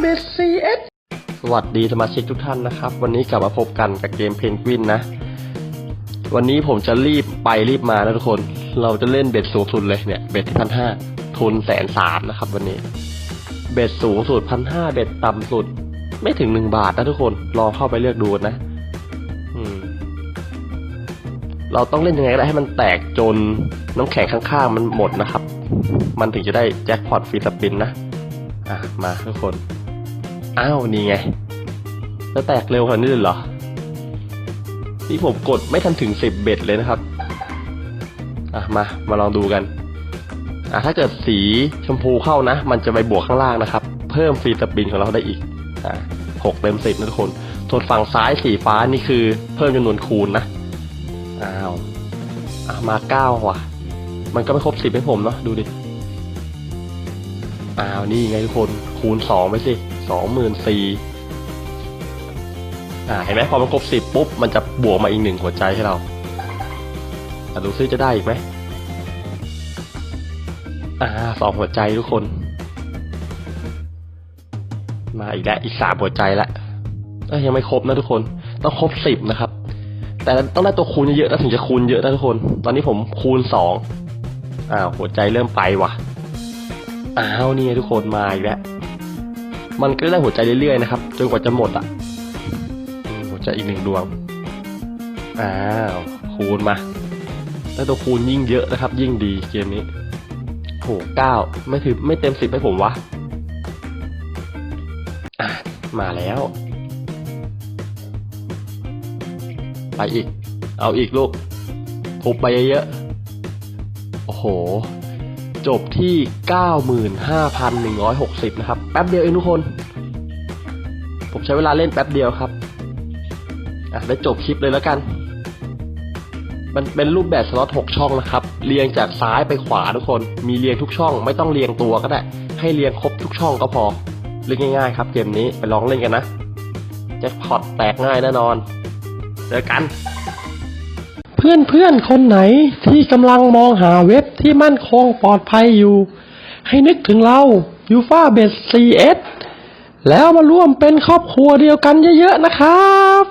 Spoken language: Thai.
เบสซีเอสสวัสดีสมาชิกทุกท่านนะครับ วันนี้กลับมาพบกันกับเกมเพนกวินนะ วันนี้ผมจะรีบไปรีบมานะทุกคน เราจะเล่นเบ็ดสูงสุดเลยเนี่ย เบ็ดที่พันห้าทุนแสนสามนะครับวันนี้ เบ็ดสูงสุดพันห้าเบ็ดต่ำสุด ไม่ถึงหนึ่งบาทนะทุกคน ลองเข้าไปเลือกดูนะเราต้องเล่นยังไงก็ได้ให้มันแตกจนน้ำแข็งข้างๆมันหมดนะครับ มันถึงจะได้แจ็คพอตฟรีสปินนะ อะมาทุกคน อ้าวนี่ไง แล้วแตกเร็วขนาดนี้เลยเหรอ นี่ผมกดไม่ทันถึงสิบเบ็ดเลยนะครับ อะมา มาลองดูกัน อะถ้าเกิดสีชมพูเข้านะ มันจะไปบวกข้างล่างนะครับ เพิ่มฟรีสปินของเราได้อีก อะหกเต็มสิบนะทุกคนส่วนฝั่งซ้ายสีฟ้านี่คือ เพิ่มจำนวนคูณนะ อ้าว อะมาเก้าว่ะ มันก็ไม่ครบสิบให้ผมเนาะ ดูดิ อ้าวนี่ไงทุกคนคูณสองไปสิสองหมื่นสี่อ่าเห็นไหมพอมันครบสิบปุ๊บมันจะบวกมาอีกหนึ่งหัวใจให้เราอ่ดูซิจะได้อีกไหมอ่าสองหัวใจทุกคน มาอีกแล้วอีกสามหัวใจละเอ้ยยังไม่ครบนะทุกคน ต้องครบสิบนะครับ แต่ต้องได้ตัวคูณเยอะๆแล้วถึงจะคูณเยอะนะทุกคน ตอนนี้ผมคูณสองอ้าวหัวใจเริ่มไปว่ะ อ้าวนี่ไงทุกคนมาอีกแล้วมันก็ได้หัวใจเรื่อยๆนะครับจนกว่าจะหมดอะหัวใจอีกหนึ่งดวงอ้าวคูณมาได้ตัวคูณยิ่งเยอะนะครับ ยิ่งดีเกมนี้โหเก้าไม่ถึงไม่เต็มสิบให้ผมวะอะมาแล้ว ไปอีก เอาอีกลูกทุบไปเยอะๆโอ้โห จบที่ 95,160 นะครับ แป๊บเดียวเองทุกคน ผมใช้เวลาเล่นแป๊บเดียวครับ อะได้จบคลิปเลยแล้วกัน มันเป็นรูปแบบสล็อต 6 ช่องนะครับ เรียงจากซ้ายไปขวาทุกคน มีเรียงทุกช่อง ไม่ต้องเรียงตัวก็ได้ ให้เรียงครบทุกช่องก็พอ เล่นง่ายๆ ครับ เกมนี้ไปลองเล่นกันนะแจ็คพอตแตกง่ายแน่นอน เจอกัน พื่อนเพื่อนๆคนไหนที่กำลังมองหาเว็บที่มั่นคงปลอดภัยอยู่ ให้นึกถึงเรา u f a b e s CS แล้วมาร่วมเป็นครอบครัวเดียวกันเยอะๆนะครับ